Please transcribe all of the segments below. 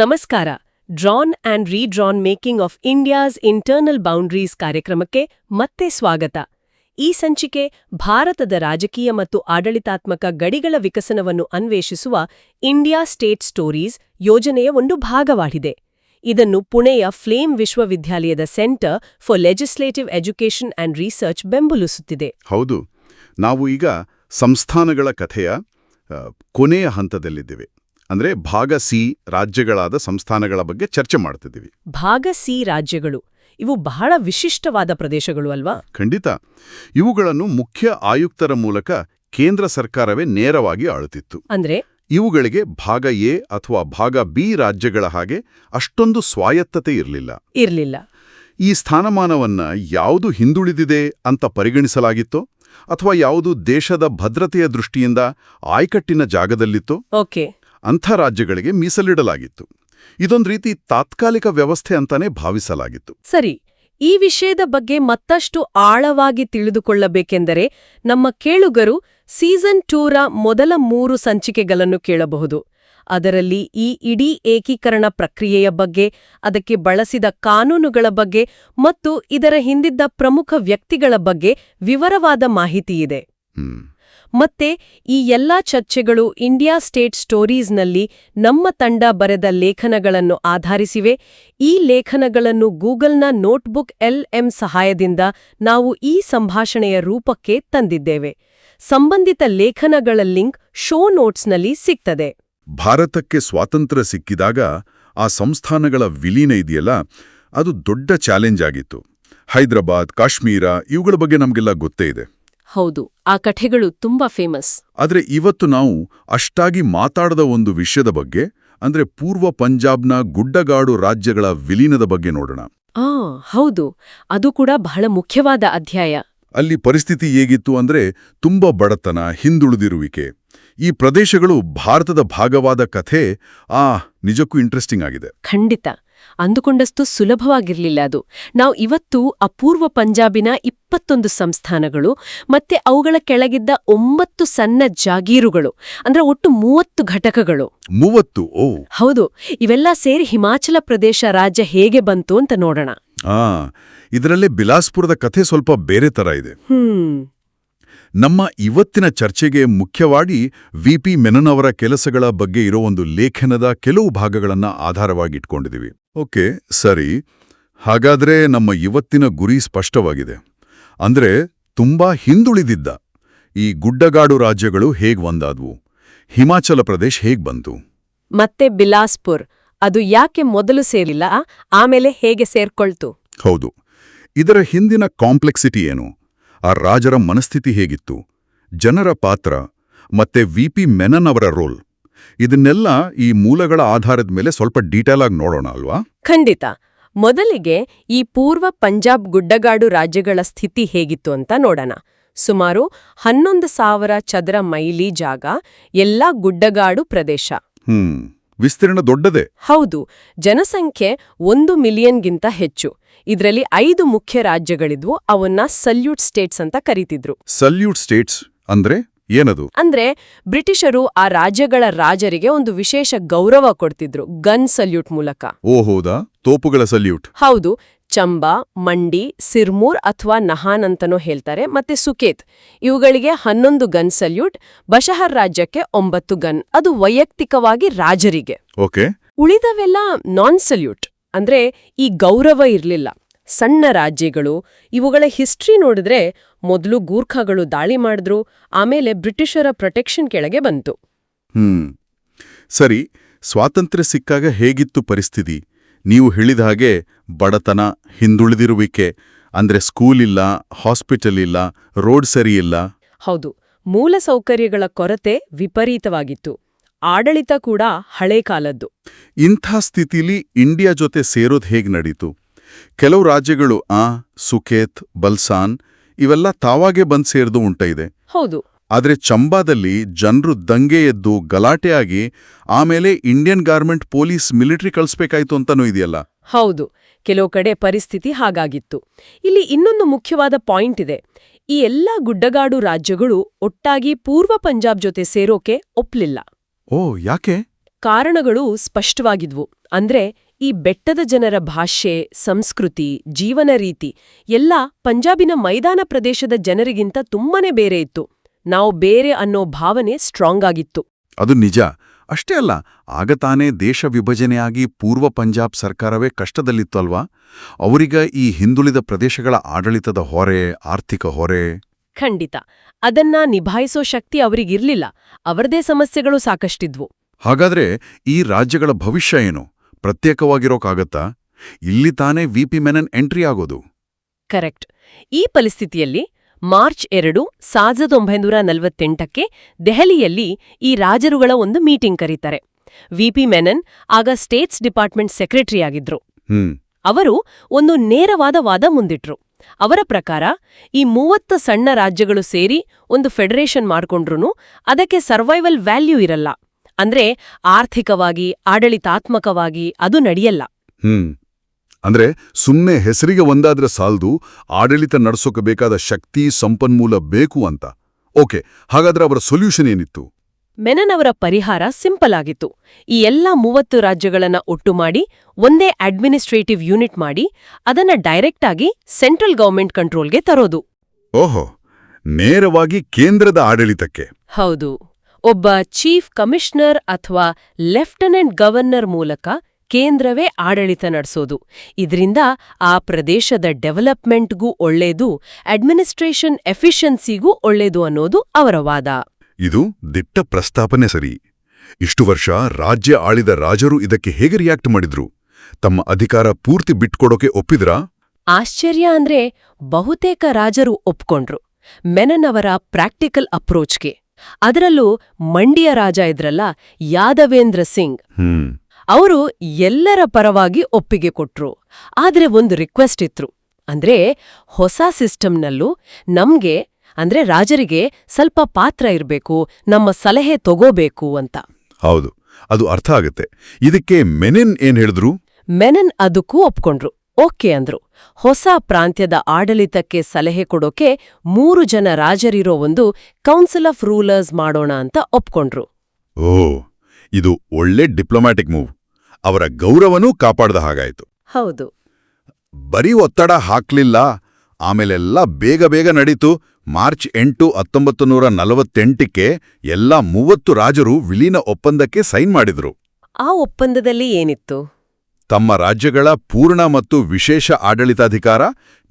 ನಮಸ್ಕಾರ. Drawn and redrawn making of India's internal boundaries ಕಾರ್ಯಕ್ರಮಕ್ಕೆ ಮತ್ತೆ ಸ್ವಾಗತ. ಈ ಸಂಚಿಕೆ ಭಾರತದ ರಾಜಕೀಯ ಮತ್ತು ಆಡಳಿತಾತ್ಮಕ ಗಡಿಗಳ ವಿಕಸನವನ್ನು ಅನ್ವೇಷಿಸುವ ಇಂಡಿಯಾ ಸ್ಟೇಟ್ ಸ್ಟೋರೀಸ್ ಯೋಜನೆಯ ಒಂದು ಭಾಗವಾಗಿದೆ. ಇದನ್ನು ಪುಣೆಯ ಫ್ಲೇಮ್ ವಿಶ್ವವಿದ್ಯಾಲಯದ centre for legislative education and research ಬೆಂಬಲಿಸುತ್ತಿದೆ. ಹೌದು. ನಾವು ಈಗ ಸಂಸ್ಥಾನಗಳ ಕಥೆಯ ಕೊನೆಯ ಹಂತದಲ್ಲಿದ್ದೇವೆ. ಅಂದ್ರೆ ಭಾಗ ಸಿ ರಾಜ್ಯಗಳಾದ ಸಂಸ್ಥಾನಗಳ ಬಗ್ಗೆ ಚರ್ಚೆ ಮಾಡ್ತಿದ್ದೀವಿ. ಭಾಗ ಸಿ ರಾಜ್ಯಗಳು ಇವು ಬಹಳ ವಿಶಿಷ್ಟವಾದ ಪ್ರದೇಶಗಳು ಅಲ್ವಾ? ಖಂಡಿತ. ಇವುಗಳನ್ನು ಮುಖ್ಯ ಆಯುಕ್ತರ ಮೂಲಕ ಕೇಂದ್ರ ಸರ್ಕಾರವೇ ನೇರವಾಗಿ ಆಳುತ್ತಿತ್ತು. ಅಂದ್ರೆ? ಇವುಗಳಿಗೆ ಭಾಗ ಎ ಅಥವಾ ಭಾಗ ಬಿ ರಾಜ್ಯಗಳ ಹಾಗೆ ಅಷ್ಟೊಂದು ಸ್ವಾಯತ್ತತೆ ಇರಲಿಲ್ಲ. ಇರಲಿಲ್ಲ. ಈ ಸ್ಥಾನಮಾನವನ್ನ ಯಾವುದು ಹಿಂದುಳಿದಿದೆ ಅಂತ ಪರಿಗಣಿಸಲಾಗಿತ್ತೋ ಅಥವಾ ಯಾವುದು ದೇಶದ ಭದ್ರತೆಯ ದೃಷ್ಟಿಯಿಂದ ಆಯ್ಕಟ್ಟಿನ ಜಾಗದಲ್ಲಿತ್ತೋ ಓಕೆ. ಅಂಥ ರಾಜ್ಯಗಳಿಗೆ ಮೀಸಲಿಡಲಾಗಿತ್ತು. ಇದೊಂದು ರೀತಿ ತಾತ್ಕಾಲಿಕ ವ್ಯವಸ್ಥೆ ಅಂತಾನೆ ಭಾವಿಸಲಾಗಿತ್ತು. ಸರಿ ಈ ವಿಷಯದ ಬಗ್ಗೆ ಮತ್ತಷ್ಟು ಆಳವಾಗಿ ತಿಳಿದುಕೊಳ್ಳಬೇಕೆಂದರೆ ನಮ್ಮ ಕೇಳುಗರು ಸೀಸನ್ ಟೂರ ಮೊದಲ ಮೂರು ಸಂಚಿಕೆಗಳನ್ನು ಕೇಳಬಹುದು. ಅದರಲ್ಲಿ ಈ ಇಡೀ ಏಕೀಕರಣ ಪ್ರಕ್ರಿಯೆಯ ಬಗ್ಗೆ ಅದಕ್ಕೆ ಬಳಸಿದ ಕಾನೂನುಗಳ ಬಗ್ಗೆ ಮತ್ತು ಇದರ ಹಿಂದಿದ್ದ ಪ್ರಮುಖ ವ್ಯಕ್ತಿಗಳ ಬಗ್ಗೆ ವಿವರವಾದ ಮಾಹಿತಿಯಿದೆ. ಹ್ಮ್. ಮತ್ತೆ ಈ ಎಲ್ಲಾ ಚರ್ಚೆಗಳು ಇಂಡಿಯಾ ಸ್ಟೇಟ್ ಸ್ಟೋರೀಸ್ನಲ್ಲಿ ನಮ್ಮ ತಂಡ ಬರೆದ ಲೇಖನಗಳನ್ನು ಆಧರಿಸಿವೆ. ಈ ಲೇಖನಗಳನ್ನು ಗೂಗಲ್ನ ನೋಟ್ಬುಕ್ ಎಲ್ ಎಂ ಸಹಾಯದಿಂದ ನಾವು ಈ ಸಂಭಾಷಣೆಯ ರೂಪಕ್ಕೆ ತಂದಿದ್ದೇವೆ. ಸಂಬಂಧಿತ ಲೇಖನಗಳ ಲಿಂಕ್ ಶೋ ನೋಟ್ಸ್ನಲ್ಲಿ ಸಿಗ್ತದೆ. ಭಾರತಕ್ಕೆ ಸ್ವಾತಂತ್ರ್ಯ ಸಿಕ್ಕಿದಾಗ ಆ ಸಂಸ್ಥಾನಗಳ ವಿಲೀನ ಇದೆಯಲ್ಲ, ಅದು ದೊಡ್ಡ ಚಾಲೆಂಜ್ ಆಗಿತ್ತು. ಹೈದರಾಬಾದ್, ಕಾಶ್ಮೀರ ಇವುಗಳ ಬಗ್ಗೆ ನಮಗೆಲ್ಲ ಗೊತ್ತೇ ಇದೆ. ಹೌದು ಆ ಕಥೆಗಳು ತುಂಬಾ ಫೇಮಸ್ ಆದರೆ ಇವತ್ತು ನಾವು ಅಷ್ಟಾಗಿ ಮಾತಾಡದ ಒಂದು ವಿಷಯದ ಬಗ್ಗೆ ಅಂದ್ರೆ ಪೂರ್ವ ಪಂಜಾಬ್ನ ಗುಡ್ಡಗಾಡು ರಾಜ್ಯಗಳ ವಿಲೀನದ ಬಗ್ಗೆ ನೋಡೋಣ. ಆ ಹೌದು ಅದು ಕೂಡ ಬಹಳ ಮುಖ್ಯವಾದ ಅಧ್ಯಾಯ. ಅಲ್ಲಿ ಪರಿಸ್ಥಿತಿ ಹೇಗಿತ್ತು ಅಂದ್ರೆ ತುಂಬಾ ಬಡತನ ಹಿಂದುಳಿದಿರುವಿಕೆ. ಈ ಪ್ರದೇಶಗಳು ಭಾರತದ ಭಾಗವಾದ ಕಥೆ ಆ ನಿಜಕ್ಕೂ ಇಂಟ್ರೆಸ್ಟಿಂಗ್ ಆಗಿದೆ. ಖಂಡಿತ. ಅಂದುಕೊಂಡಷ್ಟು ಸುಲಭವಾಗಿರಲಿಲ್ಲ ಅದು. ನಾವು ಇವತ್ತು ಅಪೂರ್ವ ಪಂಜಾಬಿನ ಇಪ್ಪತ್ತೊಂದು ಸಂಸ್ಥಾನಗಳು ಮತ್ತೆ ಅವುಗಳ ಕೆಳಗಿದ್ದ ಒಂಬತ್ತು ಸಣ್ಣ ಜಾಗೀರುಗಳು ಅಂದ್ರೆ ಒಟ್ಟು ಮೂವತ್ತು ಘಟಕಗಳು. ಮೂವತ್ತು ಓ. ಹೌದು ಇವೆಲ್ಲ ಸೇರಿ ಹಿಮಾಚಲ ಪ್ರದೇಶ ರಾಜ್ಯ ಹೇಗೆ ಬಂತು ಅಂತ ನೋಡೋಣ. ಆ ಇದರಲ್ಲೇ ಬಿಲಾಸ್ಪುರದ ಕಥೆ ಸ್ವಲ್ಪ ಬೇರೆ ತರ ಇದೆ. ಹ್ಮ್. ನಮ್ಮ ಇವತ್ತಿನ ಚರ್ಚೆಗೆ ಮುಖ್ಯವಾಗಿ ವಿ ಪಿ ಮೆನನ್ ಅವರ ಕೆಲಸಗಳ ಬಗ್ಗೆ ಇರೋ ಒಂದು ಲೇಖನದ ಕೆಲವು ಭಾಗಗಳನ್ನ ಆಧಾರವಾಗಿಟ್ಕೊಂಡಿದ್ದೀವಿ ಓಕೆ ಸರಿ. ಹಾಗಾದ್ರೆ ನಮ್ಮ ಇವತ್ತಿನ ಗುರಿ ಸ್ಪಷ್ಟವಾಗಿದೆ. ಅಂದ್ರೆ ತುಂಬಾ ಹಿಂದುಳಿದಿದ್ದ ಈ ಗುಡ್ಡಗಾಡು ರಾಜ್ಯಗಳು ಹೇಗ್ ಒಂದಾದ್ವು? ಹಿಮಾಚಲ ಪ್ರದೇಶ್ ಹೇಗ್ ಬಂತು? ಮತ್ತೆ ಬಿಲಾಸ್ಪುರ್ ಅದು ಯಾಕೆ ಮೊದಲು ಸೇರಿಲ್ಲ ಆಮೇಲೆ ಹೇಗೆ ಸೇರ್ಕೊಳ್ತು? ಹೌದು. ಇದರ ಹಿಂದಿನ ಕಾಂಪ್ಲೆಕ್ಸಿಟಿ ಏನು? ಆ ರಾಜರ ಮನಸ್ಥಿತಿ ಹೇಗಿತ್ತು? ಜನರ ಪಾತ್ರ ಮತ್ತೆ ವಿ. ಪಿ. ಮೆನನ್ ಅವರ ರೋಲ್. ಇದನ್ನೆಲ್ಲ ಈ ಮೂಲಗಳ ಆಧಾರದ ಮೇಲೆ ಸ್ವಲ್ಪ ಡೀಟೇಲ್ ಆಗಿ ನೋಡೋಣ ಅಲ್ವಾ? ಖಂಡಿತ. ಮೊದಲಿಗೆ ಈ ಪೂರ್ವ ಪಂಜಾಬ್ ಗುಡ್ಡಗಾಡು ರಾಜ್ಯಗಳ ಸ್ಥಿತಿ ಹೇಗಿತ್ತು ಅಂತ ನೋಡೋಣ. ಸುಮಾರು ಹನ್ನೊಂದು ಸಾವಿರ ಚದರ ಮೈಲಿ ಜಾಗ ಎಲ್ಲಾ ಗುಡ್ಡಗಾಡು ಪ್ರದೇಶ. ಹ್ಮ್. ವಿಸ್ತೀರ್ಣ ದೊಡ್ಡದೆ? ಹೌದು. ಜನಸಂಖ್ಯೆ ಒಂದು ಮಿಲಿಯನ್ಗಿಂತ ಹೆಚ್ಚು. ಇದರಲ್ಲಿ ಐದು ಮುಖ್ಯ ರಾಜ್ಯಗಳಿದ್ವು ಅವನ್ನ ಸಲ್ಯೂಟ್ ಸ್ಟೇಟ್ಸ್ ಅಂತ ಕರೀತಿದ್ರು. ಸಲ್ಯೂಟ್ ಸ್ಟೇಟ್ಸ್ ಅಂದ್ರೆ ಏನದು? ಅಂದ್ರೆ ಬ್ರಿಟಿಷರು ಆ ರಾಜ್ಯಗಳ ರಾಜರಿಗೆ ಒಂದು ವಿಶೇಷ ಗೌರವ ಕೊಡ್ತಿದ್ರು ಗನ್ ಸಲ್ಯೂಟ್ ಮೂಲಕ. ಓ ಹೌದಾ? ತೋಪುಗಳ ಸಲ್ಯೂಟ್. ಹೌದು ಚಂಬಾ ಮಂಡಿ ಸಿರ್ಮೂರ್ ಅಥವಾ ನಹಾನ್ ಅಂತನೂ ಹೇಳ್ತಾರೆ ಮತ್ತೆ ಸುಕೇತ್. ಇವುಗಳಿಗೆ ಹನ್ನೊಂದು ಗನ್ ಸಲ್ಯೂಟ್ ಬಶಹರ್ ರಾಜ್ಯಕ್ಕೆ ಒಂಬತ್ತು ಗನ್ ಅದು ವೈಯಕ್ತಿಕವಾಗಿ ರಾಜರಿಗೆ. ಓಕೆ. ಉಳಿದವೆಲ್ಲ ನಾನ್ ಸಲ್ಯೂಟ್. ಅಂದ್ರೆ ಈ ಗೌರವ ಇರಲಿಲ್ಲ. ಸಣ್ಣ ರಾಜ್ಯಗಳು ಇವುಗಳ ಹಿಸ್ಟ್ರಿ ನೋಡಿದ್ರೆ ಮೊದಲು ಗೂರ್ಖಾಗಳು ದಾಳಿ ಮಾಡಿದ್ರು ಆಮೇಲೆ ಬ್ರಿಟಿಷರ ಪ್ರೊಟೆಕ್ಷನ್ ಕೆಳಗೆ ಬಂತು. ಹ್ಮ್. ಸರಿ ಸ್ವಾತಂತ್ರ್ಯ ಸಿಕ್ಕಾಗ ಹೇಗಿತ್ತು ಪರಿಸ್ಥಿತಿ? ನೀವು ಹೇಳಿದ ಹಾಗೆ ಬಡತನ ಹಿಂದುಳಿದಿರುವಿಕೆ ಅಂದ್ರೆ ಸ್ಕೂಲ್ ಇಲ್ಲ ಹಾಸ್ಪಿಟಲ್ ಇಲ್ಲ ರೋಡ್ ಸರಿ ಇಲ್ಲ. ಹೌದು ಮೂಲ ಸೌಕರ್ಯಗಳ ಕೊರತೆ ವಿಪರೀತವಾಗಿತ್ತು. ಆಡಳಿತ ಕೂಡ ಹಳೆ ಕಾಲದ್ದು. ಇಂಥ ಸ್ಥಿತಿಲಿ ಇಂಡಿಯಾ ಜೊತೆ ಸೇರೋದು ಹೇಗೆ ನಡೀತು? ಕೆಲವು ರಾಜ್ಯಗಳು ಆ ಸುಖೇತ್ ಬಲ್ಸಾನ್ ಇವೆಲ್ಲ ತಾವಾಗೆ ಬಂದ್ ಸೇರಿದು ಉಂಟ ಇದೆ ಹೌದು. ಆದ್ರೆ ಚಂಬಾದಲ್ಲಿ ಜನರು ದಂಗೆ ಎದ್ದು ಗಲಾಟೆಯಾಗಿ ಆಮೇಲೆ ಇಂಡಿಯನ್ ಗಾರ್ಮೆಂಟ್ ಪೊಲೀಸ್ ಮಿಲಿಟರಿ ಕಳಿಸ್ಬೇಕಾಯ್ತು ಅಂತನೂ ಇದೆಯಲ್ಲ? ಹೌದು. ಕೆಲವು ಕಡೆ ಪರಿಸ್ಥಿತಿ ಹಾಗಾಗಿತ್ತು. ಇಲ್ಲಿ ಇನ್ನೊಂದು ಮುಖ್ಯವಾದ ಪಾಯಿಂಟ್ ಇದೆ. ಈ ಎಲ್ಲಾ ಗುಡ್ಡಗಾಡು ರಾಜ್ಯಗಳು ಒಟ್ಟಾಗಿ ಪೂರ್ವ ಪಂಜಾಬ್ ಜೊತೆ ಸೇರೋಕೆ ಒಪ್ಲಿಲ್ಲ. ಓ ಯಾಕೆ? ಕಾರಣಗಳು ಸ್ಪಷ್ಟವಾಗಿದ್ವು. ಅಂದ್ರೆ ಈ ಬೆಟ್ಟದ ಜನರ ಭಾಷೆ ಸಂಸ್ಕೃತಿ ಜೀವನ ರೀತಿ ಎಲ್ಲ ಪಂಜಾಬಿನ ಮೈದಾನ ಪ್ರದೇಶದ ಜನರಿಗಿಂತ ತುಂಬಾನೇ ಬೇರೆ ಇತ್ತು. ನಾವು ಬೇರೆ ಅನ್ನೋ ಭಾವನೆ ಸ್ಟ್ರಾಂಗ್ ಆಗಿತ್ತು. ಅದು ನಿಜ. ಅಷ್ಟೇ ಅಲ್ಲ ಆಗ ತಾನೇ ದೇಶ ವಿಭಜನೆಯಾಗಿ ಪೂರ್ವ ಪಂಜಾಬ್ ಸರ್ಕಾರವೇ ಕಷ್ಟದಲ್ಲಿತ್ತು ಅಲ್ವಾ? ಅವರಿಗ ಈ ಹಿಂದುಳಿದ ಪ್ರದೇಶಗಳ ಆಡಳಿತದ ಹೊರೆ ಆರ್ಥಿಕ ಹೊರೆ ಖಂಡಿತ. ಅದನ್ನ ನಿಭಾಯಿಸೋ ಶಕ್ತಿ ಅವರಿಗಿರ್ಲಿಲ್ಲ. ಅವರದೇ ಸಮಸ್ಯೆಗಳು ಸಾಕಷ್ಟಿದ್ವು. ಹಾಗಾದ್ರೆ ಈ ರಾಜ್ಯಗಳ ಭವಿಷ್ಯ ಏನು? ಪ್ರತ್ಯೇಕವಾಗಿರೋಕಾಗತ್ತಾ? ಇಲ್ಲಿ ತಾನೇ ವಿಪಿ ಮೆನನ್ ಎಂಟ್ರಿ ಆಗೋದು. ಕರೆಕ್ಟ್. ಈ ಪರಿಸ್ಥಿತಿಯಲ್ಲಿ ಮಾರ್ಚ್ ಎರಡು ಸಾವಿರದ ಒಂಬೈನೂರ ನಲವತ್ತೆಂಟಕ್ಕೆ ದೆಹಲಿಯಲ್ಲಿ ಈ ರಾಜರುಗಳ ಒಂದು ಮೀಟಿಂಗ್ ಕರೀತಾರೆ. ವಿಪಿ ಮೆನನ್ ಆಗ ಸ್ಟೇಟ್ಸ್ ಡಿಪಾರ್ಟ್ಮೆಂಟ್ ಸೆಕ್ರೆಟರಿ ಆಗಿದ್ರು. ಹ್ಮ್. ಅವರು ಒಂದು ನೇರವಾದ ವಾದ ಮುಂದಿಟ್ರು. ಅವರ ಪ್ರಕಾರ, ಈ ಮೂವತ್ತು ಸಣ್ಣ ರಾಜ್ಯಗಳು ಸೇರಿ ಒಂದು ಫೆಡರೇಷನ್ ಮಾಡ್ಕೊಂಡ್ರೂ ಅದಕ್ಕೆ ಸರ್ವೈವಲ್ ವ್ಯಾಲ್ಯೂ ಇರಲ್ಲ. ಅಂದ್ರೆ ಆರ್ಥಿಕವಾಗಿ, ಆಡಳಿತಾತ್ಮಕವಾಗಿ ಅದು ನಡೆಯಲ್ಲ. ಹ್ಮ್. ಅಂದ್ರೆ ಸುಮ್ಮನೆ ಹೆಸರಿಗೆ ಒಂದಾದ್ರೆ ಸಾಲ್ದು, ಆಡಳಿತ ನಡೆಸೋಕೆ ಬೇಕಾದ ಶಕ್ತಿ, ಸಂಪನ್ಮೂಲ ಬೇಕು ಅಂತ. ಓಕೆ, ಹಾಗಾದ್ರೆ ಅವರ ಸೊಲ್ಯೂಷನ್ ಏನಿತ್ತು? ಮೆನನ್ ಅವರ ಪರಿಹಾರ ಸಿಂಪಲ್ ಆಗಿತ್ತು. ಈ ಎಲ್ಲ ಮೂವತ್ತು ರಾಜ್ಯಗಳನ್ನ ಒಟ್ಟು ಮಾಡಿ ಒಂದೇ ಅಡ್ಮಿನಿಸ್ಟ್ರೇಟಿವ್ ಯೂನಿಟ್ ಮಾಡಿ ಅದನ್ನ ಡೈರೆಕ್ಟ್ ಆಗಿ ಸೆಂಟ್ರಲ್ ಗವರ್ಮೆಂಟ್ ಕಂಟ್ರೋಲ್ಗೆ ತರೋದು. ಓಹೋ ನೇರವಾಗಿ ಕೇಂದ್ರದ ಆಡಳಿತಕ್ಕೆ. ಹೌದು. ಒಬ್ಬ ಚೀಫ್ ಕಮಿಷನರ್ ಅಥವಾ ಲೆಫ್ಟಿನೆಂಟ್ ಗವರ್ನರ್ ಮೂಲಕ ಕೇಂದ್ರವೇ ಆಡಳಿತ ನಡೆಸೋದು. ಇದರಿಂದ ಆ ಪ್ರದೇಶದ ಡೆವಲಪ್ಮೆಂಟ್ಗೂ ಒಳ್ಳೇದು ಅಡ್ಮಿನಿಸ್ಟ್ರೇಷನ್ ಎಫಿಷಿಯನ್ಸಿಗೂ ಒಳ್ಳೇದು ಅನ್ನೋದು ಅವರ ವಾದ. ಇದು ದಿಟ್ಟ ಪ್ರಸ್ತಾಪನೆ ಸರಿ. ಇಷ್ಟು ವರ್ಷ ರಾಜ್ಯ ಆಳಿದ ರಾಜರು ಇದಕ್ಕೆ ಹೇಗೆ ರಿಯಾಕ್ಟ್ ಮಾಡಿದ್ರು? ತಮ್ಮ ಅಧಿಕಾರ ಪೂರ್ತಿ ಬಿಟ್ಕೊಡೋಕೆ ಒಪ್ಪಿದ್ರಾ? ಆಶ್ಚರ್ಯ ಅಂದ್ರೆ ಬಹುತೇಕ ರಾಜರು ಒಪ್ಕೊಂಡ್ರು. ಮೆನನ್ ಅವರ ಪ್ರಾಕ್ಟಿಕಲ್ ಅಪ್ರೋಚ್ಗೆ ಅದರಲ್ಲೂ ಮಂಡ್ಯ ರಾಜ ಇದ್ರಲ್ಲ ಯಾದವೇಂದ್ರ ಸಿಂಗ್. ಹ್ಮ್. ಅವರು ಎಲ್ಲರ ಪರವಾಗಿ ಒಪ್ಪಿಗೆ ಕೊಟ್ರು. ಆದ್ರೆ ಒಂದು ರಿಕ್ವೆಸ್ಟ್ ಇತ್ರು. ಅಂದ್ರೆ ಹೊಸ ಸಿಸ್ಟಮ್ನಲ್ಲೂ ನಮ್ಗೆ ಅಂದ್ರೆ ರಾಜರಿಗೆ ಸ್ವಲ್ಪ ಪಾತ್ರ ಇರಬೇಕು ನಮ್ಮ ಸಲಹೆ ತಗೋಬೇಕು ಅಂತ. ಹೌದು ಅದು ಅರ್ಥ ಆಗುತ್ತೆ. ಇದಕ್ಕೆ ಮೆನೆನ್ ಏನ್ ಹೇಳಿದ್ರು? ಮೆನನ್ ಅದಕ್ಕೂ ಒಪ್ಕೊಂಡ್ರು. ಓಕೆ ಅಂದ್ರು. ಹೊಸ ಪ್ರಾಂತ್ಯದ ಆಡಳಿತಕ್ಕೆ ಸಲಹೆ ಕೊಡೋಕೆ ಮೂರು ಜನ ರಾಜರಿರೋ ಒಂದು ಕೌನ್ಸಿಲ್ ಆಫ್ ರೂಲರ್ಸ್ ಮಾಡೋಣ ಅಂತ ಒಪ್ಕೊಂಡ್ರು. ಓ ಇದು ಒಳ್ಳೆ ಡಿಪ್ಲೊಮ್ಯಾಟಿಕ್ ಮೂವ್. ಅವರ ಗೌರವನೂ ಕಾಪಾಡ್ದ ಹಾಗಾಯ್ತು. ಹೌದು. ಬರೀ ಒತ್ತಡ ಹಾಕ್ಲಿಲ್ಲ ಆಮೇಲೆಲ್ಲ ಬೇಗ ಬೇಗ ನಡೀತು. ಮಾರ್ಚ್ ಎಂಟು ಹತ್ತೊಂಬತ್ತು ನೂರ ನಲವತ್ತೆಂಟಕ್ಕೆ ಎಲ್ಲ ಮೂವತ್ತು ರಾಜರು ವಿಲೀನ ಒಪ್ಪಂದಕ್ಕೆ ಸೈನ್ ಮಾಡಿದ್ರು. ಆ ಒಪ್ಪಂದದಲ್ಲಿ ಏನಿತ್ತು? ತಮ್ಮ ರಾಜ್ಯಗಳ ಪೂರ್ಣ ಮತ್ತು ವಿಶೇಷ ಆಡಳಿತಾಧಿಕಾರ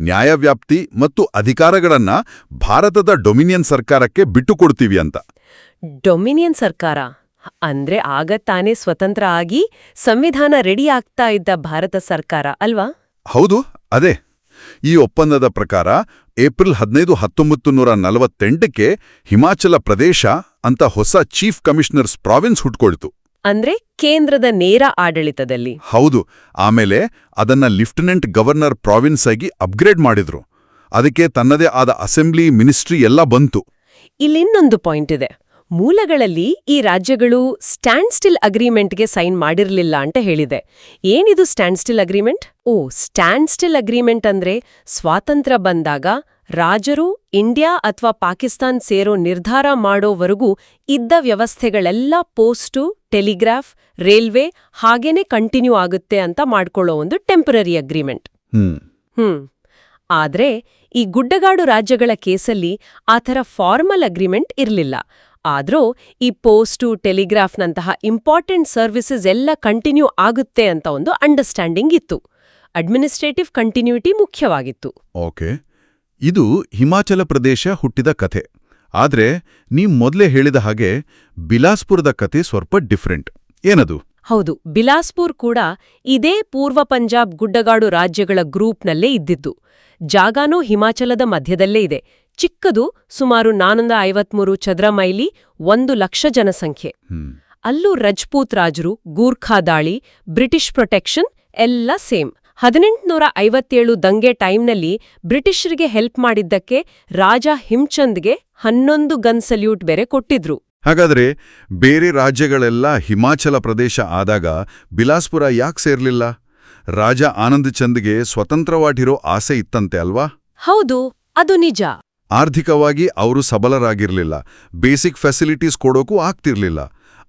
ನ್ಯಾಯವ್ಯಾಪ್ತಿ ಮತ್ತು ಅಧಿಕಾರಗಳನ್ನ ಭಾರತದ ಡೊಮಿನಿಯನ್ ಸರ್ಕಾರಕ್ಕೆ ಬಿಟ್ಟುಕೊಡ್ತೀವಿ ಅಂತ. ಡೊಮಿನಿಯನ್ ಸರ್ಕಾರ? ಅಂದ್ರೆ ಆಗ ತಾನೇ ಸ್ವತಂತ್ರ ಆಗಿ ಸಂವಿಧಾನ ರೆಡಿ ಆಗ್ತಾ ಇದ್ದ ಭಾರತ ಸರ್ಕಾರ ಅಲ್ವಾ? ಹೌದು ಅದೇ. ಈ ಒಪ್ಪಂದದ ಪ್ರಕಾರ ಏಪ್ರಿಲ್ ಹದಿನೈದು ಹತ್ತೊಂಬತ್ತು ನೂರ ನಲವತ್ತೆಂಟಕ್ಕೆ ಹಿಮಾಚಲ ಪ್ರದೇಶ ಅಂತ ಹೊಸ ಚೀಫ್ ಕಮಿಷನರ್ಸ್ ಪ್ರಾವಿನ್ಸ್ ಹುಟ್ಕೊಳ್ತು. ಅಂದ್ರೆ ಕೇಂದ್ರದ ನೇರ ಆಡಳಿತದಲ್ಲಿ. ಹೌದು ಆಮೇಲೆ ಅದನ್ನ ಲಿಫ್ಟಿನೆಂಟ್ ಗವರ್ನರ್ ಪ್ರಾವಿನ್ಸ್ ಆಗಿ ಅಪ್ಗ್ರೇಡ್ ಮಾಡಿದ್ರು. ಅದಕ್ಕೆ ತನ್ನದೇ ಆದ ಅಸೆಂಬ್ಲಿ ಮಿನಿಸ್ಟ್ರಿ ಎಲ್ಲ ಬಂತು. ಇಲ್ಲಿನ್ನೊಂದು ಪಾಯಿಂಟ್ ಇದೆ. ಮೂಲಗಳಲ್ಲಿ ಈ ರಾಜ್ಯಗಳು ಸ್ಟ್ಯಾಂಡ್ ಸ್ಟಿಲ್ ಅಗ್ರಿಮೆಂಟ್ಗೆ ಸೈನ್ ಮಾಡಿರಲಿಲ್ಲ ಅಂತ ಹೇಳಿದೆ. ಏನಿದು ಸ್ಟ್ಯಾಂಡ್ ಸ್ಟಿಲ್ ಅಗ್ರಿಮೆಂಟ್? ಓ ಸ್ಟ್ಯಾಂಡ್ ಸ್ಟಿಲ್ ಅಗ್ರಿಮೆಂಟ್ ಅಂದ್ರೆ ಸ್ವಾತಂತ್ರ್ಯ ಬಂದಾಗ ರಾಜರು ಇಂಡಿಯಾ ಅಥವಾ ಪಾಕಿಸ್ತಾನ್ ಸೇರೋ ನಿರ್ಧಾರ ಮಾಡೋವರೆಗೂ ಇದ್ದ ವ್ಯವಸ್ಥೆಗಳೆಲ್ಲ ಪೋಸ್ಟು ಟೆಲಿಗ್ರಾಫ್ ರೈಲ್ವೆ ಹಾಗೇನೆ ಕಂಟಿನ್ಯೂ ಆಗುತ್ತೆ ಅಂತ ಮಾಡ್ಕೊಳ್ಳೋ ಒಂದು ಟೆಂಪರರಿ ಅಗ್ರಿಮೆಂಟ್. ಹ್ಮ್. ಹ್ಮ್. ಆದ್ರೆ ಈ ಗುಡ್ಡಗಾಡು ರಾಜ್ಯಗಳ ಕೇಸಲ್ಲಿ ಆ ಥರ ಫಾರ್ಮಲ್ ಅಗ್ರಿಮೆಂಟ್ ಇರಲಿಲ್ಲ. ಆದ್ರೂ ಈ ಪೋಸ್ಟು ಟೆಲಿಗ್ರಾಫ್ನಂತಹ ಇಂಪಾರ್ಟೆಂಟ್ ಸರ್ವಿಸಸ್ ಎಲ್ಲ ಕಂಟಿನ್ಯೂ ಆಗುತ್ತೆ ಅಂತ ಒಂದು ಅಂಡರ್ಸ್ಟ್ಯಾಂಡಿಂಗ್ ಇತ್ತು. ಅಡ್ಮಿನಿಸ್ಟ್ರೇಟಿವ್ ಕಂಟಿನ್ಯೂಟಿ ಮುಖ್ಯವಾಗಿತ್ತು. ಓಕೆ. ಇದು ಹಿಮಾಚಲ ಪ್ರದೇಶ ಹುಟ್ಟಿದ ಕಥೆ. ಆದ್ರೆ ನೀವು ಮೊದಲೇ ಹೇಳಿದ ಹಾಗೆ ಬಿಲಾಸ್ಪುರದ ಕಥೆ ಸ್ವಲ್ಪ ಡಿಫ್ರೆಂಟ್. ಏನದು? ಹೌದು ಬಿಲಾಸ್ಪುರ್ ಕೂಡ ಇದೇ ಪೂರ್ವ ಪಂಜಾಬ್ ಗುಡ್ಡಗಾಡು ರಾಜ್ಯಗಳ ಗ್ರೂಪ್ನಲ್ಲೇ ಇದ್ದಿದ್ದು. ಜಾಗಾನೂ ಹಿಮಾಚಲದ ಮಧ್ಯದಲ್ಲೇ ಇದೆ. ಚಿಕ್ಕದು ಸುಮಾರು ನಾನೊಂದ ಐವತ್ಮೂರು ಚದರ ಮೈಲಿ ಒಂದು ಲಕ್ಷ ಜನಸಂಖ್ಯೆ. ಅಲ್ಲೂ ರಜ್ಪೂತ್ ರಾಜರು ಗೂರ್ಖಾ ದಾಳಿ ಬ್ರಿಟಿಷ್ ಪ್ರೊಟೆಕ್ಷನ್ ಎಲ್ಲ ಸೇಮ್. ಹದಿನೆಂಟುನೂರ ಐವತ್ತೇಳು ದಂಗೆ ಟೈಮ್ನಲ್ಲಿ ಬ್ರಿಟಿಷರಿಗೆ ಹೆಲ್ಪ್ ಮಾಡಿದ್ದಕ್ಕೆ ರಾಜ ಹಿಮ್ಚಂದ್ಗೆ ಹನ್ನೊಂದು ಗನ್ ಸಲ್ಯೂಟ್ ಬೇರೆ ಕೊಟ್ಟಿದ್ರು. ಹಾಗಾದ್ರೆ ಬೇರೆ ರಾಜ್ಯಗಳೆಲ್ಲ ಹಿಮಾಚಲ ಪ್ರದೇಶ ಆದಾಗ ಬಿಲಾಸ್ಪುರ ಯಾಕೆ ಸೇರ್ಲಿಲ್ಲ? ರಾಜ ಆನಂದ್ ಚಂದ್ಗೆ ಸ್ವತಂತ್ರವಾಗಿರೋ ಆಸೆ ಇತ್ತಂತೆ ಅಲ್ವಾ? ಹೌದು ಅದು ನಿಜ. ಆರ್ಥಿಕವಾಗಿ ಅವರು ಸಬಲರಾಗಿರಲಿಲ್ಲ. ಬೇಸಿಕ್ ಫೆಸಿಲಿಟೀಸ್ ಕೊಡೋಕೂ ಆಗ್ತಿರ್ಲಿಲ್ಲ.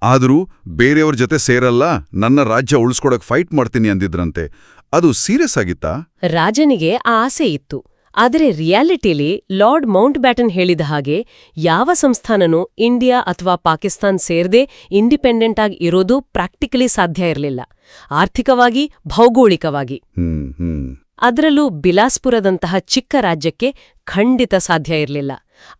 ಆದರೂ ಬೇರೆಯವ್ರ ಜೊತೆ ಸೇರಲ್ಲ ನನ್ನ ರಾಜ್ಯ ಉಳಿಸ್ಕೊಡಕ್ ಫೈಟ್ ಮಾಡ್ತೀನಿ ಅಂದಿದ್ರಂತೆ. ಅದು ಸೀರಿಯಸ್ ಆಗಿತ್ತಾ? ರಾಜನಿಗೆ ಆ ಆಸೆ ಇತ್ತು. ಆದರೆ ರಿಯಾಲಿಟಿಲಿ ಲಾರ್ಡ್ ಮೌಂಟ್ ಬ್ಯಾಟನ್ ಹೇಳಿದ ಹಾಗೆ ಯಾವ ಸಂಸ್ಥಾನನೂ ಇಂಡಿಯಾ ಅಥವಾ ಪಾಕಿಸ್ತಾನ್ ಸೇರದೆ ಇಂಡಿಪೆಂಡೆಂಟ್ ಆಗಿ ಇರೋದು ಪ್ರಾಕ್ಟಿಕಲಿ ಸಾಧ್ಯ ಇರಲಿಲ್ಲ. ಆರ್ಥಿಕವಾಗಿ ಭೌಗೋಳಿಕವಾಗಿ. ಹ್ಮ್ ಹ್ಮ್. ಅದರಲ್ಲೂ ಬಿಲಾಸ್ಪುರದಂತಹ ಚಿಕ್ಕ ರಾಜ್ಯಕ್ಕೆ ಖಂಡಿತ ಸಾಧ್ಯ ಇರಲಿಲ್ಲ.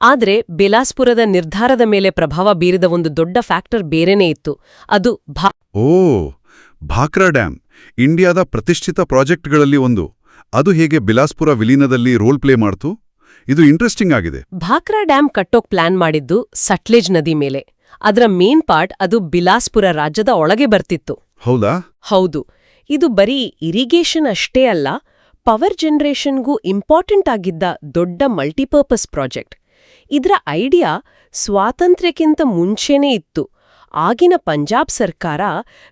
ಆದರೆ ಬಿಲಾಸ್ಪುರದ ನಿರ್ಧಾರದ ಮೇಲೆ ಪ್ರಭಾವ ಬೀರಿದ ಒಂದು ದೊಡ್ಡ ಫ್ಯಾಕ್ಟರ್ ಬೇರೆನೇ ಇತ್ತು. ಅದು ಭಾ ಓ ಭಾಕ್ರಾ ಡ್ಯಾಮ್ ಇಂಡಿಯಾದ ಪ್ರತಿಷ್ಠಿತ ಪ್ರಾಜೆಕ್ಟ್ಗಳಲ್ಲಿ ಒಂದು. ಅದು ಹೇಗೆ ಬಿಲಾಸ್ಪುರ ವಿಲೀನದಲ್ಲಿ ರೋಲ್ ಪ್ಲೇ ಮಾಡ್ತು? ಇದು ಇಂಟ್ರೆಸ್ಟಿಂಗ್ ಆಗಿದೆ. ಭಾಕ್ರಾ ಡ್ಯಾಮ್ ಕಟ್ಟೋಕ್ ಪ್ಲಾನ್ ಮಾಡಿದ್ದು ಸಟ್ಲೇಜ್ ನದಿ ಮೇಲೆ. ಅದರ ಮೇನ್ ಪಾರ್ಟ್ ಅದು ಬಿಲಾಸ್ಪುರ ರಾಜ್ಯದ ಒಳಗೆ ಬರ್ತಿತ್ತು. ಹೌದಾ? ಹೌದು. ಇದು ಬರೀ ಇರಿಗೇಷನ್ ಅಷ್ಟೇ ಅಲ್ಲ ಪವರ್ ಜನರೇಷನ್ಗೂ ಇಂಪಾರ್ಟೆಂಟ್ ಆಗಿದ್ದ ದೊಡ್ಡ ಮಲ್ಟಿಪರ್ಪಸ್ ಪ್ರಾಜೆಕ್ಟ್. ಇದರ ಐಡಿಯಾ ಸ್ವಾತಂತ್ರ್ಯಕ್ಕಿಂತ ಮುಂಚೆನೇ ಇತ್ತು. ಆಗಿನ ಪಂಜಾಬ್ ಸರ್ಕಾರ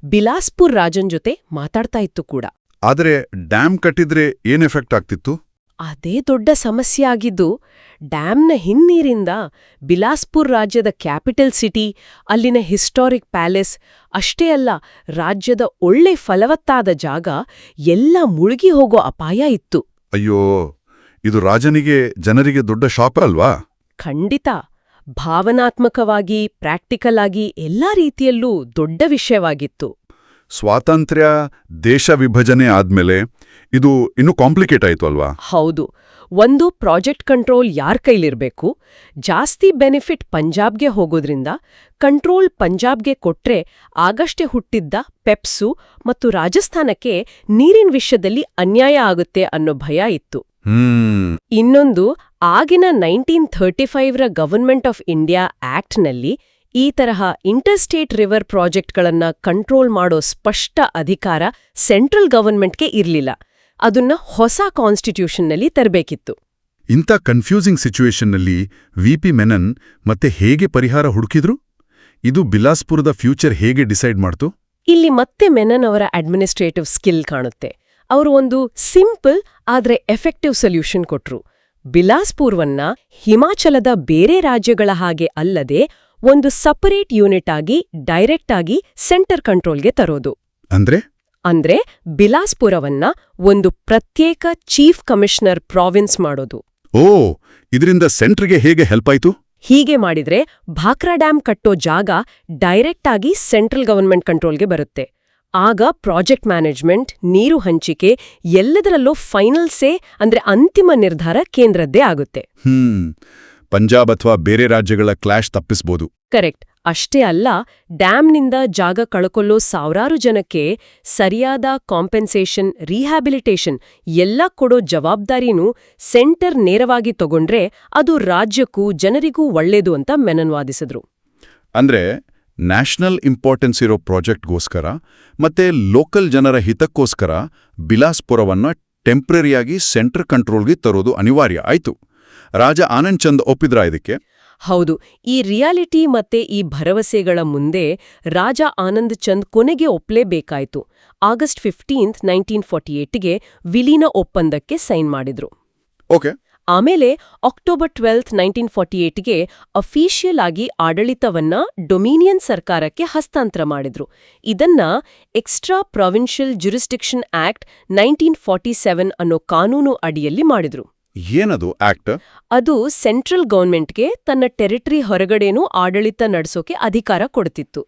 ಬಿಲಾಸ್ಪುರ್ ರಾಜನ್ ಜೊತೆ ಮಾತಾಡ್ತಾ ಇತ್ತು ಕೂಡ. ಆದರೆ ಡ್ಯಾಮ್ ಕಟ್ಟಿದ್ರೆ ಏನ್ ಎಫೆಕ್ಟ್ ಆಗ್ತಿತ್ತು? ಅದೇ ದೊಡ್ಡ ಸಮಸ್ಯೆ ಆಗಿದ್ದು ಡ್ಯಾಮ್ನ ಹಿನ್ನೀರಿಂದ ಬಿಲಾಸ್ಪುರ್ ರಾಜ್ಯದ ಕ್ಯಾಪಿಟಲ್ ಸಿಟಿ ಅಲ್ಲಿನ ಹಿಸ್ಟಾರಿಕ್ ಪ್ಯಾಲೇಸ್ ಅಷ್ಟೇ ಅಲ್ಲ ರಾಜ್ಯದ ಒಳ್ಳೆ ಫಲವತ್ತಾದ ಜಾಗ ಎಲ್ಲ ಮುಳುಗಿ ಹೋಗೋ ಅಪಾಯ ಇತ್ತು. ಅಯ್ಯೋ ಇದು ರಾಜನಿಗೆ ಜನರಿಗೆ ದೊಡ್ಡ ಶಾಪ ಅಲ್ವಾ? ಖಂಡಿತ. ಭಾವನಾತ್ಮಕವಾಗಿ ಪ್ರಾಕ್ಟಿಕಲ್ ಆಗಿ ಎಲ್ಲಾ ರೀತಿಯಲ್ಲೂ ದೊಡ್ಡ ವಿಷಯವಾಗಿತ್ತು. ಸ್ವಾತಂತ್ರ್ಯ ದೇಶ ವಿಭಜನೆ ಆದ್ಮೇಲೆ ಇದು ಇನ್ನೂ ಕಾಂಪ್ಲಿಕೇಟ್ ಆಯ್ತು ಅಲ್ವಾ? ಹೌದು. ಒಂದು ಪ್ರಾಜೆಕ್ಟ್ ಕಂಟ್ರೋಲ್ ಯಾರ್ ಕೈಲಿರಬೇಕು ಜಾಸ್ತಿ ಬೆನಿಫಿಟ್ ಪಂಜಾಬ್ಗೆ ಹೋಗೋದ್ರಿಂದ ಕಂಟ್ರೋಲ್ ಪಂಜಾಬ್ಗೆ ಕೊಟ್ರೆ ಆಗಷ್ಟೇ ಹುಟ್ಟಿದ್ದ ಪೆಪ್ಸು ಮತ್ತು ರಾಜಸ್ಥಾನಕ್ಕೆ ನೀರಿನ ವಿಷಯದಲ್ಲಿ ಅನ್ಯಾಯ ಆಗುತ್ತೆ ಅನ್ನೋ ಭಯ ಇತ್ತು. ಇನ್ನೊಂದು ಆಗಿನ ನೈನ್ಟೀನ್ ಥರ್ಟಿ ಫೈವ್ರ ಗವರ್ಮೆಂಟ್ ಆಫ್ ಇಂಡಿಯಾ ಆಕ್ಟ್ನಲ್ಲಿ ಈ ತರಹ ಇಂಟರ್ಸ್ಟೇಟ್ ರಿವರ್ ಪ್ರಾಜೆಕ್ಟ್ಗಳನ್ನ ಕಂಟ್ರೋಲ್ ಮಾಡೋ ಸ್ಪಷ್ಟ ಅಧಿಕಾರ ಸೆಂಟ್ರಲ್ ಗವರ್ಮೆಂಟ್ಗೆ ಇರಲಿಲ್ಲ. ಅದನ್ನ ಹೊಸ ಕಾನ್ಸ್ಟಿಟ್ಯೂಷನ್ನಲ್ಲಿ ತರಬೇಕಿತ್ತು. ಇಂಥ ಕನ್ಫ್ಯೂಸಿಂಗ್ ಸಿಚುವೇಷನ್ನಲ್ಲಿ ವಿ ಪಿ ಮೆನನ್ ಮತ್ತೆ ಹೇಗೆ ಪರಿಹಾರ ಹುಡುಕಿದ್ರು? ಇದು ಬಿಲಾಸ್ಪುರದ ಫ್ಯೂಚರ್ ಹೇಗೆ ಡಿಸೈಡ್ ಮಾಡ್ತು? ಇಲ್ಲಿ ಮತ್ತೆ ಮೆನನ್ ಅವರ ಅಡ್ಮಿನಿಸ್ಟ್ರೇಟಿವ್ ಸ್ಕಿಲ್ ಕಾಣುತ್ತೆ. ಅವರು ಒಂದು ಸಿಂಪಲ್ ಆದರೆ ಎಫೆಕ್ಟಿವ್ ಸೊಲ್ಯೂಷನ್ ಕೊಟ್ರು. ಬಿಲಾಸ್ಪುರ್ವನ್ನ ಹಿಮಾಚಲದ ಬೇರೆ ರಾಜ್ಯಗಳ ಹಾಗೆ ಅಲ್ಲದೆ ಒಂದು ಸಪರೇಟ್ ಯೂನಿಟ್ ಆಗಿ ಡೈರೆಕ್ಟ್ ಆಗಿ ಸೆಂಟರ್ ಕಂಟ್ರೋಲ್ಗೆ ತರೋದು. ಅಂದ್ರೆ? ಅಂದ್ರೆ ಬಿಲಾಸ್ಪುರವನ್ನ ಒಂದು ಪ್ರತ್ಯೇಕ ಚೀಫ್ ಕಮಿಷನರ್ ಪ್ರಾವಿನ್ಸ್ ಮಾಡೋದು. ಓ ಇದರಿಂದ ಸೆಂಟ್ರಿಗೆ ಹೇಗೆ ಹೆಲ್ಪ್ ಆಯ್ತು? ಹೀಗೆ ಮಾಡಿದ್ರೆ ಭಾಕ್ರಾ ಡ್ಯಾಮ್ ಕಟ್ಟೋ ಜಾಗ ಡೈರೆಕ್ಟ್ ಆಗಿ ಸೆಂಟ್ರಲ್ ಗವರ್ಮೆಂಟ್ ಕಂಟ್ರೋಲ್ಗೆ ಬರುತ್ತೆ. ಆಗ ಪ್ರಾಜೆಕ್ಟ್ ಮ್ಯಾನೇಜ್ಮೆಂಟ್ ನೀರು ಹಂಚಿಕೆ ಎಲ್ಲದರಲ್ಲೂ ಫೈನಲ್ಸೇ ಅಂದ್ರೆ ಅಂತಿಮ ನಿರ್ಧಾರ ಕೇಂದ್ರದ್ದೇ ಆಗುತ್ತೆ. ಹ್ಮ್. ಪಂಜಾಬ್ ಅಥವಾ ಬೇರೆ ರಾಜ್ಯಗಳ ಕ್ಲಾಶ್ ತಪ್ಪಿಸಬಹುದು ಕರೆಕ್ಟ್ ಅಷ್ಟೇ ಅಲ್ಲ ಡ್ಯಾಮ್ನಿಂದ ಜಾಗ ಕಳ್ಕೊಳ್ಳೋ ಸಾವಿರಾರು ಜನಕ್ಕೆ ಸರಿಯಾದ ಕಾಂಪೆನ್ಸೇಷನ್ ರಿಹ್ಯಾಬಿಲಿಟೇಷನ್ ಎಲ್ಲ ಕೊಡೋ ಜವಾಬ್ದಾರಿನೂ ಸೆಂಟರ್ ನೇರವಾಗಿ ತಗೊಂಡ್ರೆ ಅದು ರಾಜ್ಯಕ್ಕೂ ಜನರಿಗೂ ಒಳ್ಳೇದು ಅಂತ ಮೆನನ್ ವಾದಿಸಿದ್ರು. ಅಂದ್ರೆ ನ್ಯಾಷನಲ್ ಇಂಪಾರ್ಟೆನ್ಸ್ ಇರೋ ಪ್ರಾಜೆಕ್ಟ್ಗೋಸ್ಕರ ಮತ್ತೆ ಲೋಕಲ್ ಜನರ ಹಿತಕ್ಕೋಸ್ಕರ ಬಿಲಾಸ್ಪುರವನ್ನ ಟೆಂಪ್ರರಿಯಾಗಿ ಸೆಂಟ್ರ್ ಕಂಟ್ರೋಲ್ಗೆ ತರೋದು ಅನಿವಾರ್ಯ ಆಯ್ತು. ರಾಜ ಆನಂದ್ ಚಂದ್ ಒಪ್ಪಿದ್ರ ಇದಕ್ಕೆ? ಹೌದು. ಈ ರಿಯಾಲಿಟಿ ಮತ್ತೆ ಈ ಭರವಸೆಗಳ ಮುಂದೆ ರಾಜ ಆನಂದ್ ಚಂದ್ ಕೊನೆಗೆ ಒಪ್ಪಲೇಬೇಕಾಯಿತು ಆಗಸ್ಟ್ ಫಿಫ್ಟೀನ್ತ್ ನೈನ್ಟೀನ್ ಫಾರ್ಟಿ ಏಟ್ಗೆ ವಿಲೀನ ಒಪ್ಪಂದಕ್ಕೆ ಸೈನ್ ಮಾಡಿದ್ರು. ಓಕೆ. ಆಮೇಲೆ ಅಕ್ಟೋಬರ್ ಟ್ವೆಲ್ತ್ ನೈನ್ಟೀನ್ ಫಾರ್ಟಿ ಏಟ್ಗೆ ಅಫೀಷಿಯಲ್ ಆಗಿ ಆಡಳಿತವನ್ನ ಡೊಮಿನಿಯನ್ ಸರ್ಕಾರಕ್ಕೆ ಹಸ್ತಾಂತರ ಮಾಡಿದ್ರು. ಇದನ್ನ extra provincial jurisdiction act nineteen forty seven ಅನ್ನೋ ಕಾನೂನು ಅಡಿಯಲ್ಲಿ ಮಾಡಿದ್ರು. ಏನದು ಆಕ್ಟ್? ಅದು ಸೆಂಟ್ರಲ್ ಗೌರ್ಮೆಂಟ್ಗೆ ತನ್ನ ಟೆರಿಟರಿ ಹೊರಗಡೆನೂ ಆಡಳಿತ ನಡೆಸೋಕೆ ಅಧಿಕಾರ ಕೊಡ್ತಿತ್ತು.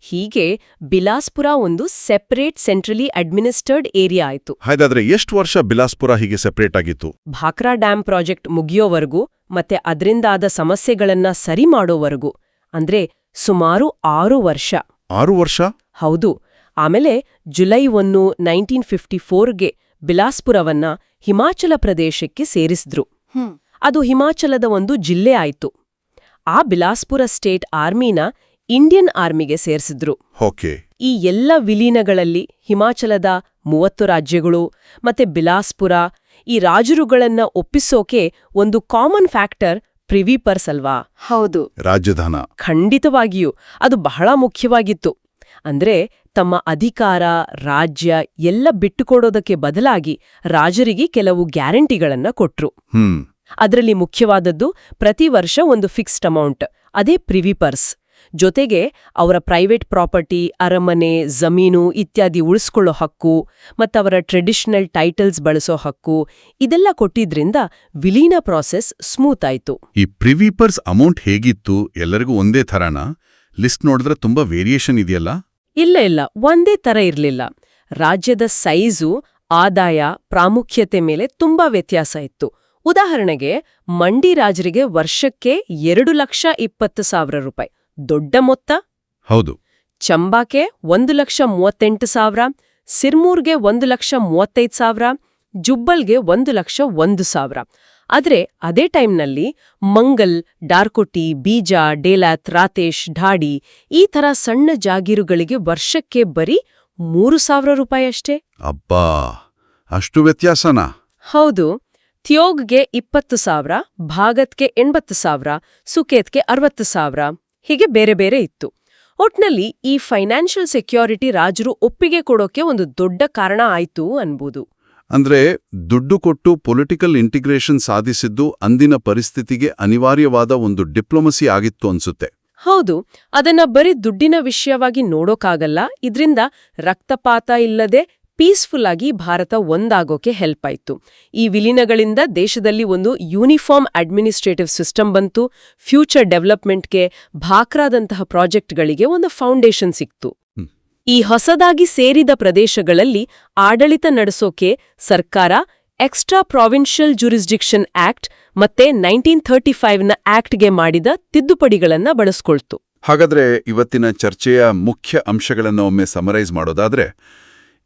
ಹೀಗೆ ಬಿಲಾಸ್ಪುರ ಒಂದು ಸೆಪರೇಟ್ ಸೆಂಟ್ರಲಿ ಅಡ್ಮಿನಿಸ್ಟರ್ಡ್ ಏರಿಯಾ ಆಯಿತು. ಹಾಗಾದ್ರೆ ಎಷ್ಟು ವರ್ಷ ಬಿಲಾಸ್ಪುರ ಹೀಗೆ ಸೆಪರೇಟ್ ಆಗಿತ್ತು? ಭಾಕ್ರಾ ಡ್ಯಾಮ್ ಪ್ರಾಜೆಕ್ಟ್ ಮುಗಿಯೋವರೆಗೂ ಮತ್ತೆ ಅದರಿಂದಾದ ಸಮಸ್ಯೆಗಳನ್ನ ಸರಿ ಮಾಡೋವರೆಗೂ ಅಂದ್ರೆ ಸುಮಾರು ಆರು ವರ್ಷ. ಆರು ವರ್ಷ? ಹೌದು. ಆಮೇಲೆ ಜುಲೈ ಒಂದು ನೈನ್ಟೀನ್ ಫಿಫ್ಟಿ ಫೋರ್ಗೆ ಬಿಲಾಸ್ಪುರವನ್ನ ಹಿಮಾಚಲ ಪ್ರದೇಶಕ್ಕೆ ಸೇರಿಸಿದ್ರು. ಅದು ಹಿಮಾಚಲದ ಒಂದು ಜಿಲ್ಲೆ ಆಯ್ತು. ಆ ಬಿಲಾಸ್ಪುರ ಸ್ಟೇಟ್ ಆರ್ಮಿನ ಇಂಡಿಯನ್ ಆರ್ಮಿಗೆ ಸೇರಿಸಿದ್ರು. ಓಕೆ. ಈ ಎಲ್ಲ ವಿಲೀನಗಳಲ್ಲಿ ಹಿಮಾಚಲದ ಮೂವತ್ತು ರಾಜ್ಯಗಳು ಮತ್ತೆ ಬಿಲಾಸ್ಪುರ ಈ ರಾಜರುಗಳನ್ನ ಒಪ್ಪಿಸೋಕೆ ಒಂದು ಕಾಮನ್ ಫ್ಯಾಕ್ಟರ್ ಪ್ರಿವಿ ಪರ್ಸ್ ಅಲ್ವಾ? ಹೌದು. ರಾಜಧಾನ. ಖಂಡಿತವಾಗಿಯೂ ಅದು ಬಹಳ ಮುಖ್ಯವಾಗಿತ್ತು. ಅಂದ್ರೆ ತಮ್ಮ ಅಧಿಕಾರ ರಾಜ್ಯ ಎಲ್ಲ ಬಿಟ್ಟುಕೊಡೋದಕ್ಕೆ ಬದಲಾಗಿ ರಾಜರಿಗೆ ಕೆಲವು ಗ್ಯಾರಂಟಿಗಳನ್ನ ಕೊಟ್ರು. ಅದರಲ್ಲಿ ಮುಖ್ಯವಾದದ್ದು ಪ್ರತಿ ವರ್ಷ ಒಂದು ಫಿಕ್ಸ್ಡ್ ಅಮೌಂಟ್ ಅದೇ ಪ್ರಿವಿಪರ್ಸ್ ಜೊತೆಗೆ ಅವರ ಪ್ರೈವೇಟ್ ಪ್ರಾಪರ್ಟಿ ಅರಮನೆ ಜಮೀನು ಇತ್ಯಾದಿ ಉಳಿಸ್ಕೊಳ್ಳೋ ಹಕ್ಕು ಮತ್ತವರ ಟ್ರೆಡಿಷನಲ್ ಟೈಟಲ್ಸ್ ಬಳಸೋ ಹಕ್ಕು ಇದೆಲ್ಲ ಕೊಟ್ಟಿದ್ರಿಂದ ವಿಲೀನ ಪ್ರಾಸೆಸ್ ಸ್ಮೂತ್ ಆಯ್ತು. ಈ ಪ್ರಿವಿಪರ್ಸ್ ಅಮೌಂಟ್ ಹೇಗಿತ್ತು ಎಲ್ಲರಿಗೂ ಒಂದೇ ಥರನಾ? ಲಿಸ್ಟ್ ನೋಡಿದ್ರೆ ತುಂಬಾ ವೇರಿಯೇಷನ್ ಇದೆಯಲ್ಲ? ಇಲ್ಲ ಇಲ್ಲ. ಒಂದೇ ತರ ಇರಲಿಲ್ಲ. ರಾಜ್ಯದ ಸೈಜು ಆದಾಯ ಪ್ರಾಮುಖ್ಯತೆ ಮೇಲೆ ತುಂಬಾ ವ್ಯತ್ಯಾಸ ಇತ್ತು. ಉದಾಹರಣೆಗೆ ಮಂಡಿ ರಾಜರಿಗೆ ವರ್ಷಕ್ಕೆ ಎರಡು ಲಕ್ಷ ಇಪ್ಪತ್ತು ಸಾವಿರ ರೂಪಾಯಿ. ದೊಡ್ಡ ಮೊತ್ತ. ಹೌದು. ಚಂಬಾಕೆ ಒಂದು ಲಕ್ಷ ಮೂವತ್ತೆಂಟು ಸಾವಿರ ಸಿರ್ಮೂರ್ಗೆ ಒಂದು ಲಕ್ಷ ಮೂವತ್ತೈದು ಸಾವಿರ ಜುಬ್ಬಲ್ಗೆ ಒಂದು ಲಕ್ಷ ಒಂದು ಸಾವಿರ. ಆದ್ರೆ ಅದೇ ಟೈಮ್ನಲ್ಲಿ ಮಂಗಲ್ ಡಾರ್ಕೋಟಿ ಬೀಜ ಡೇಲಾತ್ ರಾತೇಶ್ ಢಾಡಿ ಈ ಥರ ಸಣ್ಣ ಜಾಗೀರುಗಳಿಗೆ ವರ್ಷಕ್ಕೆ ಬರೀ ಮೂರು ಸಾವಿರ ರೂಪಾಯಿ ಅಷ್ಟೇ. ಅಬ್ಬಾ ಅಷ್ಟು ವ್ಯತ್ಯಾಸನಾ? ಹೌದು ಥಿಯೋಗ್ಗೆ ಇಪ್ಪತ್ತು ಸಾವಿರ ಭಾಗತ್ಗೆ ಎಂಬತ್ತು ಸಾವಿರ ಸುಕೇತ್ಗೆ ಅರವತ್ತು ಸಾವಿರ ಹೀಗೆ ಬೇರೆ ಬೇರೆ ಇತ್ತು. ಒಟ್ನಲ್ಲಿ ಈ ಫೈನಾನ್ಷಿಯಲ್ ಸೆಕ್ಯೂರಿಟಿ ರಾಜರು ಒಪ್ಪಿಗೆ ಕೊಡೋಕೆ ಒಂದು ದೊಡ್ಡ ಕಾರಣ ಆಯ್ತು ಅನ್ಬೋದು. ಅಂದ್ರೆ ದುಡ್ಡು ಕೊಟ್ಟು ಪೊಲಿಟಿಕಲ್ ಇಂಟಿಗ್ರೇಷನ್ ಸಾಧಿಸಿದ್ದು ಅಂದಿನ ಪರಿಸ್ಥಿತಿಗೆ ಅನಿವಾರ್ಯವಾದ ಒಂದು ಡಿಪ್ಲೊಮಸಿ ಆಗಿತ್ತು ಅನ್ಸುತ್ತೆ ಹೌದು, ಅದನ್ನ ಬರೀ ದುಡ್ಡಿನ ವಿಷಯವಾಗಿ ನೋಡೋಕಾಗಲ್ಲ, ಇದ್ರಿಂದ ರಕ್ತಪಾತ ಇಲ್ಲದೆ ಪೀಸ್ಫುಲ್ ಆಗಿ ಭಾರತ ಒಂದಾಗೋಕೆ ಹೆಲ್ಪ್ ಆಯ್ತು ಈ ವಿಲೀನಗಳಿಂದ ದೇಶದಲ್ಲಿ ಒಂದು ಯೂನಿಫಾರ್ಮ್ ಅಡ್ಮಿನಿಸ್ಟ್ರೇಟಿವ್ ಸಿಸ್ಟಮ್ ಬಂತು ಫ್ಯೂಚರ್ ಡೆವಲಪ್ಮೆಂಟ್ಗೆ ಭಾಕ್ರಾದಂತಹ ಪ್ರಾಜೆಕ್ಟ್ಗಳಿಗೆ ಒಂದು ಫೌಂಡೇಶನ್ ಸಿಕ್ತು. ಈ ಹೊಸದಾಗಿ ಸೇರಿದ ಪ್ರದೇಶಗಳಲ್ಲಿ ಆಡಳಿತ ನಡೆಸೋಕೆ ಸರ್ಕಾರ ಎಕ್ಸ್ಟ್ರಾ ಪ್ರಾವಿನ್ಷಿಯಲ್ ಜುರಿಸ್ಡಿಕ್ಷನ್ ಆಕ್ಟ್ ಮತ್ತೆ ನೈನ್ಟೀನ್ ಥರ್ಟಿ ಫೈವ್ನ ಆಕ್ಟ್ಗೆ ಮಾಡಿದ ತಿದ್ದುಪಡಿಗಳನ್ನ ಬಳಸ್ಕೊಳ್ತು. ಹಾಗಾದ್ರೆ ಇವತ್ತಿನ ಚರ್ಚೆಯ ಮುಖ್ಯ ಅಂಶಗಳನ್ನು ಒಮ್ಮೆ ಸಮರೈಸ್ ಮಾಡೋದಾದ್ರೆ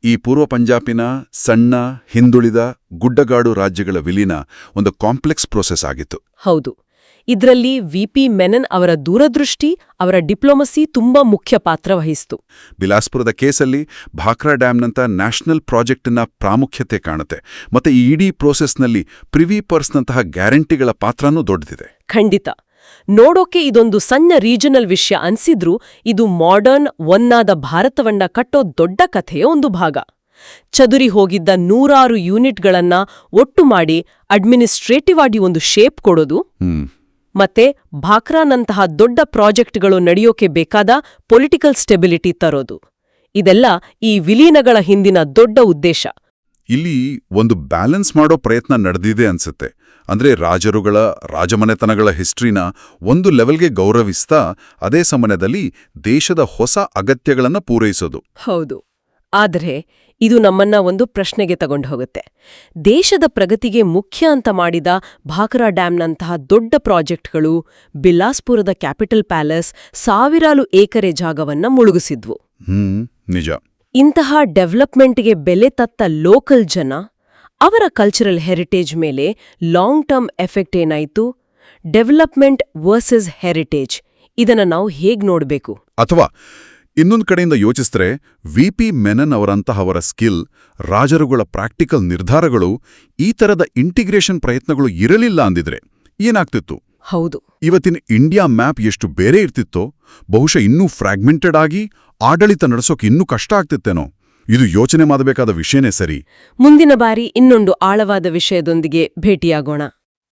ಈ ಪೂರ್ವ ಪಂಜಾಬಿನ ಸಣ್ಣ ಹಿಂದುಳಿದ ಗುಡ್ಡಗಾಡು ರಾಜ್ಯಗಳ ವಿಲೀನ ಒಂದು ಕಾಂಪ್ಲೆಕ್ಸ್ ಪ್ರೋಸೆಸ್ ಆಗಿತ್ತು. ಹೌದು. ಇದ್ರಲ್ಲಿ ವಿಪಿ ಮೆನನ್ ಅವರ ದೂರದೃಷ್ಟಿ ಅವರ ಡಿಪ್ಲೊಮಸಿ ತುಂಬಾ ಮುಖ್ಯ ಪಾತ್ರ ವಹಿಸಿತು. ಬಿಲಾಸ್ಪುರದ ಕೇಸಲ್ಲಿ ಭಾಕ್ರಾ ಡ್ಯಾಂನಂಥ ನ್ಯಾಷನಲ್ ಪ್ರಾಜೆಕ್ಟ್ನ ಪ್ರಾಮುಖ್ಯತೆ ಕಾಣುತ್ತೆ. ಮತ್ತೆ ಈ ಇಡೀ ಪ್ರೋಸೆಸ್ನಲ್ಲಿ ಪ್ರಿವಿ ಪರ್ಸ್ನಂತಹ ಗ್ಯಾರಂಟಿಗಳ ಪಾತ್ರನೂ ದೊಡ್ಡದಿದೆ ಖಂಡಿತ. ನೋಡೋಕೆ ಇದೊಂದು ಸಣ್ಣ ರೀಜನಲ್ ವಿಷಯ ಅನ್ಸಿದ್ರೂ ಇದು ಮಾಡರ್ನ್ ಒನ್ನಾದ ಭಾರತವನ್ನ ಕಟ್ಟೋ ದೊಡ್ಡ ಕಥೆಯ ಒಂದು ಭಾಗ. ಚದುರಿ ಹೋಗಿದ್ದ ನೂರಾರು ಯೂನಿಟ್ಗಳನ್ನ ಒಟ್ಟು ಮಾಡಿ ಅಡ್ಮಿನಿಸ್ಟ್ರೇಟಿವ್ ಆಗಿ ಒಂದು ಶೇಪ್ ಕೊಡೋದು. ಮತ್ತೆ ಭಾಕ್ರಾನಂತಹ ದೊಡ್ಡ ಪ್ರಾಜೆಕ್ಟ್ಗಳು ನಡೆಯೋಕೆ ಬೇಕಾದ ಪೊಲಿಟಿಕಲ್ ಸ್ಟೆಬಿಲಿಟಿ ತರೋದು. ಇದೆಲ್ಲ ಈ ವಿಲೀನಗಳ ಹಿಂದಿನ ದೊಡ್ಡ ಉದ್ದೇಶ. ಇಲ್ಲಿ ಒಂದು ಬ್ಯಾಲೆನ್ಸ್ ಮಾಡೋ ಪ್ರಯತ್ನ ನಡೆದಿದೆ ಅನ್ಸುತ್ತೆ. ಅಂದ್ರೆ ರಾಜರುಗಳ ರಾಜಮನೆತನಗಳ ಹಿಸ್ಟ್ರಿನ ಒಂದು ಲೆವೆಲ್ಗೆ ಗೌರವಿಸ್ತಾ ಅದೇ ಸಮಯದಲ್ಲಿ ದೇಶದ ಹೊಸ ಅಗತ್ಯಗಳನ್ನ ಪೂರೈಸೋದು. ಹೌದು. ಆದರೆ ಇದು ನಮ್ಮನ್ನ ಒಂದು ಪ್ರಶ್ನೆಗೆ ತಗೊಂಡು ಹೋಗುತ್ತೆ. ದೇಶದ ಪ್ರಗತಿಗೆ ಮುಖ್ಯ ಅಂತ ಮಾಡಿದ ಭಾಕರಾ ಡ್ಯಾಂನಂತಹ ದೊಡ್ಡ ಪ್ರಾಜೆಕ್ಟ್ಗಳು ಬಿಲಾಸ್ಪುರದ ಕ್ಯಾಪಿಟಲ್ ಪ್ಯಾಲೇಸ್ ಸಾವಿರಾರು ಏಕರೆ ಜಾಗವನ್ನ ಮುಳುಗಿಸಿದ್ವು. ನಿಜ. ಇಂತಹ ಡೆವಲಪ್ಮೆಂಟ್ಗೆ ಬೆಲೆ ತತ್ತ ಲೋಕಲ್ ಜನ ಅವರ ಕಲ್ಚರಲ್ ಹೆರಿಟೇಜ್ ಮೇಲೆ ಲಾಂಗ್ ಟರ್ಮ್ ಎಫೆಕ್ಟ್ ಏನಾಯ್ತು? ಡೆವಲಪ್ಮೆಂಟ್ ವರ್ಸಸ್ ಹೆರಿಟೇಜ್ ಇದನ್ನ ನಾವು ಹೇಗ್ ನೋಡಬೇಕು? ಅಥವಾ ಇನ್ನೊಂದು ಕಡೆಯಿಂದ ಯೋಚಿಸಿದ್ರೆ ವಿ ಪಿ ಮೆನನ್ ಅವರಂತಹವರ ಸ್ಕಿಲ್ ರಾಜರುಗಳ ಪ್ರಾಕ್ಟಿಕಲ್ ನಿರ್ಧಾರಗಳು ಈ ತರದ ಇಂಟಿಗ್ರೇಷನ್ ಪ್ರಯತ್ನಗಳು ಇರಲಿಲ್ಲ ಅಂದಿದ್ರೆ ಏನಾಗ್ತಿತ್ತು? ಹೌದು. ಇವತ್ತಿನ ಇಂಡಿಯಾ ಮ್ಯಾಪ್ ಎಷ್ಟು ಬೇರೆ ಇರ್ತಿತ್ತೋ ಬಹುಶಃ ಇನ್ನೂ ಫ್ರಾಗ್ಮೆಂಟೆಡ್ ಆಗಿ ಆಡಳಿತ ನಡೆಸೋಕೆ ಇನ್ನೂ ಕಷ್ಟ ಆಗ್ತಿತ್ತೇನೋ? ಇದು ಯೋಚನೆ ಮಾಡಬೇಕಾದ ವಿಷಯನೇ ಸರಿ. ಮುಂದಿನ ಬಾರಿ ಇನ್ನೊಂದು ಆಳವಾದ ವಿಷಯದೊಂದಿಗೆ ಭೇಟಿಯಾಗೋಣ.